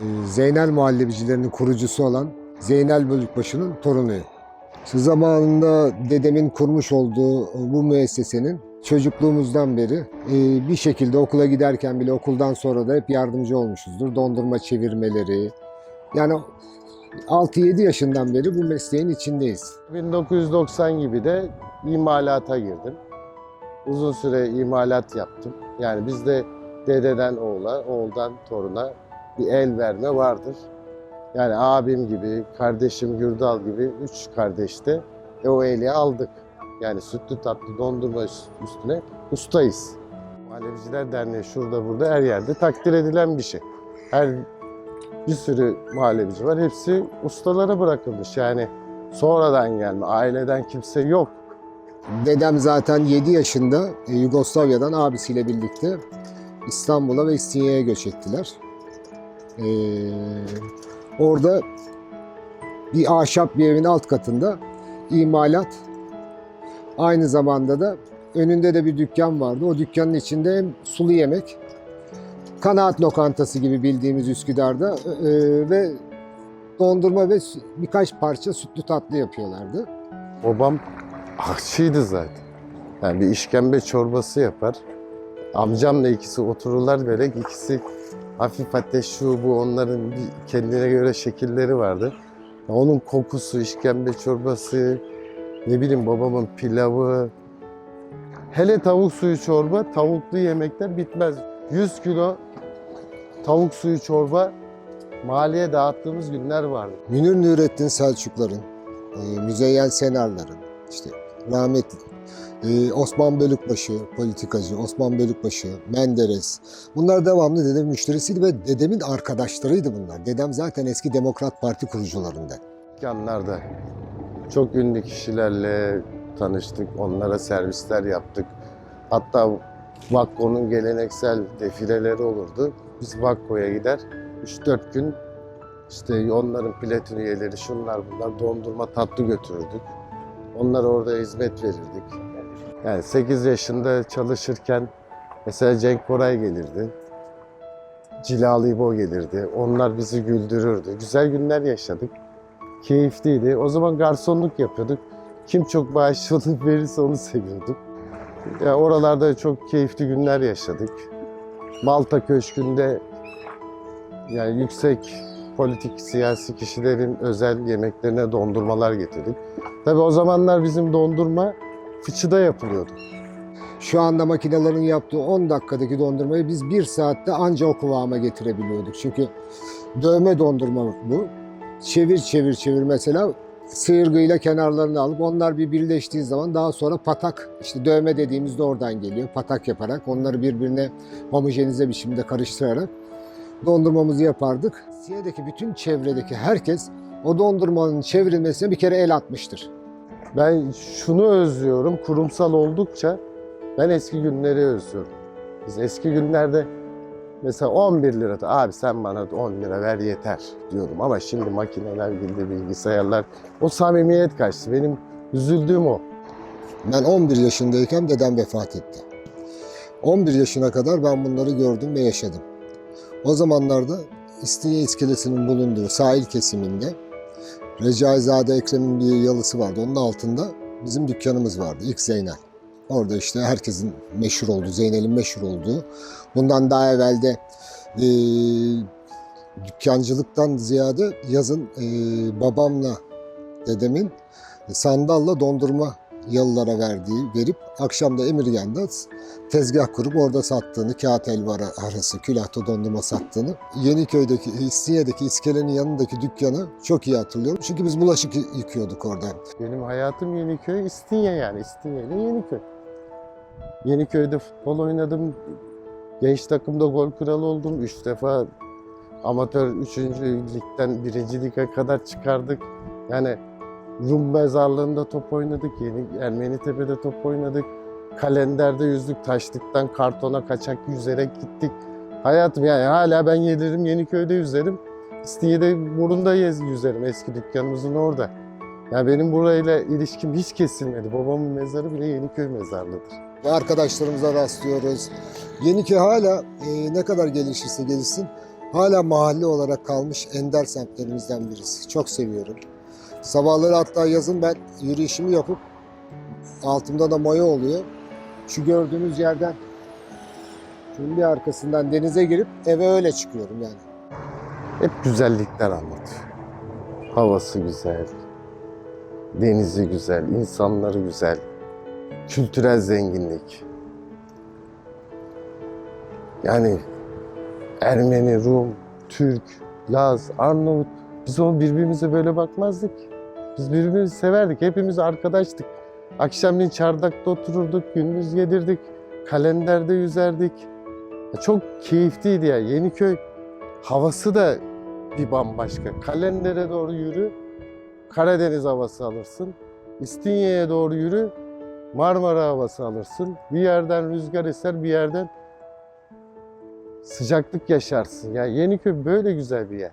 Ee, Zeynel Muhallebicilerinin kurucusu olan Zeynel Bölükbaşı'nın torunuyum. Zamanında dedemin kurmuş olduğu bu müessesenin çocukluğumuzdan beri e, bir şekilde okula giderken bile okuldan sonra da hep yardımcı olmuşuzdur. Dondurma çevirmeleri. Yani 6-7 yaşından beri bu mesleğin içindeyiz. 1990 gibi de imalata girdim. Uzun süre imalat yaptım. Yani bizde dededen oğula, oğuldan toruna bir el verme vardır. Yani abim gibi, kardeşim Gürdal gibi üç kardeşte e, o eli aldık. Yani sütlü tatlı dondurma üst- üstüne ustayız. Muhallebiciler Derneği şurada burada her yerde takdir edilen bir şey. Her bir sürü muhallebici var. Hepsi ustalara bırakılmış. Yani sonradan gelme, aileden kimse yok. Dedem zaten 7 yaşında e, Yugoslavya'dan abisiyle birlikte İstanbul'a ve İstinye'ye göç ettiler. Ee, orada bir ahşap bir evin alt katında imalat, aynı zamanda da önünde de bir dükkan vardı. O dükkanın içinde hem sulu yemek, kanaat lokantası gibi bildiğimiz Üsküdar'da e, ve dondurma ve birkaç parça sütlü tatlı yapıyorlardı. Babam aşçıydı zaten. Yani bir işkembe çorbası yapar. Amcamla ikisi otururlar böyle ikisi hafif ateş şu bu onların bir kendine göre şekilleri vardı. Onun kokusu, işkembe çorbası, ne bileyim babamın pilavı. Hele tavuk suyu çorba, tavuklu yemekler bitmez. 100 kilo tavuk suyu çorba mahalleye dağıttığımız günler vardı. Münir Nurettin Selçukların, e, Müzeyyen Senarların, işte rahmetli e, Osman Bölükbaşı, politikacı, Osman Bölükbaşı, Menderes. Bunlar devamlı dedemin müşterisiydi ve dedemin arkadaşlarıydı bunlar. Dedem zaten eski Demokrat Parti kurucularından. dükkanlarda çok ünlü kişilerle tanıştık. Onlara servisler yaptık. Hatta Vakko'nun geleneksel defileleri olurdu. Biz Vakko'ya gider 3-4 gün işte onların platin üyeleri şunlar bunlar dondurma tatlı götürürdük. Onlara orada hizmet verirdik. Yani 8 yaşında çalışırken mesela Cenk Koray gelirdi. Cilalı İbo gelirdi. Onlar bizi güldürürdü. Güzel günler yaşadık keyifliydi. O zaman garsonluk yapıyorduk. Kim çok bağışçılık verirse onu seviyorduk. Ya oralarda çok keyifli günler yaşadık. Malta Köşkü'nde yani yüksek politik siyasi kişilerin özel yemeklerine dondurmalar getirdik. Tabii o zamanlar bizim dondurma fıçıda yapılıyordu. Şu anda makinelerin yaptığı 10 dakikadaki dondurmayı biz 1 saatte anca o kıvama getirebiliyorduk. Çünkü dövme dondurma bu. Çevir çevir çevir mesela sıyırgıyla kenarlarını alıp onlar bir birleştiği zaman daha sonra patak işte dövme dediğimiz de oradan geliyor. Patak yaparak onları birbirine homojenize biçimde karıştırarak dondurmamızı yapardık. Siye'deki bütün çevredeki herkes o dondurmanın çevrilmesine bir kere el atmıştır. Ben şunu özlüyorum, kurumsal oldukça ben eski günleri özlüyorum. Biz eski günlerde mesela 11 lira, abi sen bana 10 lira ver yeter diyorum. Ama şimdi makineler girdi, bilgisayarlar, o samimiyet kaçtı. Benim üzüldüğüm o. Ben 11 yaşındayken dedem vefat etti. 11 yaşına kadar ben bunları gördüm ve yaşadım. O zamanlarda İstinye iskelesinin bulunduğu sahil kesiminde Recaizade Ekrem'in bir yalısı vardı. Onun altında bizim dükkanımız vardı. İlk Zeynel. Orada işte herkesin meşhur olduğu, Zeynel'in meşhur olduğu. Bundan daha evvelde e, dükkancılıktan ziyade yazın e, babamla dedemin sandalla dondurma yalılara verdiği, verip akşam da Emirgan'da tezgah kurup orada sattığını, kağıt helva ara- arası, külahta dondurma sattığını, Yeniköy'deki, İstinye'deki iskelenin yanındaki dükkanı çok iyi hatırlıyorum. Çünkü biz bulaşık yıkıyorduk orada. Benim hayatım Yeniköy, İstinye yani. İstinye ile Yeniköy. Yeniköy'de futbol oynadım. Genç takımda gol kralı oldum. Üç defa amatör 3. ligden 1. lige kadar çıkardık. Yani Rum mezarlığında top oynadık. Yeni Ermenitepe'de top oynadık. Kalenderde yüzdük. Taşlıktan kartona kaçak yüzerek gittik. Hayatım yani hala ben yedirim Yeniköy'de yüzerim. İstinye'de burunda yüzerim. Eski dükkanımızın orada. Yani benim burayla ilişkim hiç kesilmedi. Babamın mezarı bile Yeniköy mezarlıdır. Ve arkadaşlarımıza rastlıyoruz. Yeniköy hala e, ne kadar gelişirse gelişsin hala mahalle olarak kalmış ender semtlerimizden birisi. Çok seviyorum. Sabahları hatta yazın ben yürüyüşümü yapıp altımda da maya oluyor. Şu gördüğünüz yerden şunun bir arkasından denize girip eve öyle çıkıyorum yani. Hep güzellikler anlatıyor. Havası güzel, denizi güzel, insanları güzel, kültürel zenginlik. Yani Ermeni, Rum, Türk, Laz, Arnavut biz o birbirimize böyle bakmazdık. Biz birbirimizi severdik. Hepimiz arkadaştık. Akşamleyin çardakta otururduk, gündüz yedirdik. Kalenderde yüzerdik. Çok keyifliydi ya. Yeniköy havası da bir bambaşka. Kalendere doğru yürü, Karadeniz havası alırsın. İstinye'ye doğru yürü, Marmara havası alırsın. Bir yerden rüzgar eser, bir yerden sıcaklık yaşarsın. Yani Yeniköy böyle güzel bir yer.